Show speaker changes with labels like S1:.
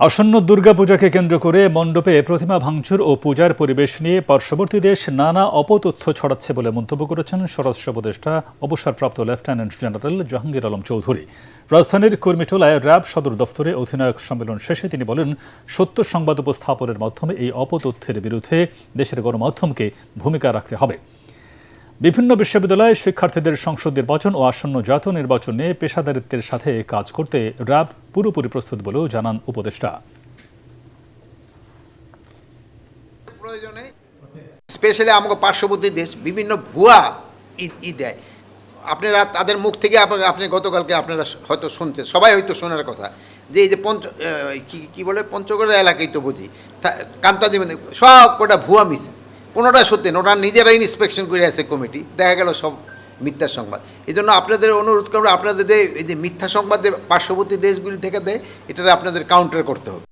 S1: আসন্ন দুর্গাপূজাকে কেন্দ্র করে মণ্ডপে প্রতিমা ভাঙচুর ও পূজার পরিবেশ নিয়ে পার্শ্ববর্তী দেশ নানা অপতথ্য ছড়াচ্ছে বলে মন্তব্য করেছেন স্বরাষ্ট্র উপদেষ্টা, অবসরপ্রাপ্ত লেফটেন্যান্ট জেনারেল জাহাঙ্গীর আলম চৌধুরী। রাজধানীর কর্মীটোলায় র্যাব সদর দফতরে অধিনায়ক সম্মেলন শেষে তিনি বলেন, সত্য সংবাদ উপস্থাপনের মাধ্যমে এই অপতথ্যের বিরুদ্ধে দেশের গণমাধ্যমকে ভূমিকা রাখতে হবে। বিভিন্ন বিশ্ববিদ্যালয়ে শিক্ষার্থীদের সংসদ নির্বাচন ও আসন্ন জাতীয় নির্বাচনে পেশাদারিত্বের সাথে কাজ করতে র্যাব পুরোপুরি প্রস্তুত বলেও জানান উপদেষ্টা।
S2: স্পেশালি আমাকে পার্শ্ববর্তী দেশ বিভিন্ন ভুয়া ই দেয়। আপনারা তাদের মুখ থেকে আপনি গতকালকে আপনারা হয়তো শুনছেন, সবাই হয়তো শোনার কথা যে এই যে পঞ্চ কি বলে? পঞ্চগড়ের এলাকায় তো বুঝি, তা- কান্তা দেবেন সব কটা ভুয়া মিস। কোনোটা সত্যি না, ওরা নিজেরাই ইন্সপেকশন করে আছে কমিটি দেখা গেল সব মিথ্যা সংবাদ। এই জন্য আপনাদের অনুরোধ করব আপনাদের এই যে মিথ্যা সংবাদ পার্শ্ববর্তী দেশগুলি থেকে দেয় এটা আপনাদের কাউন্টার করতে হবে।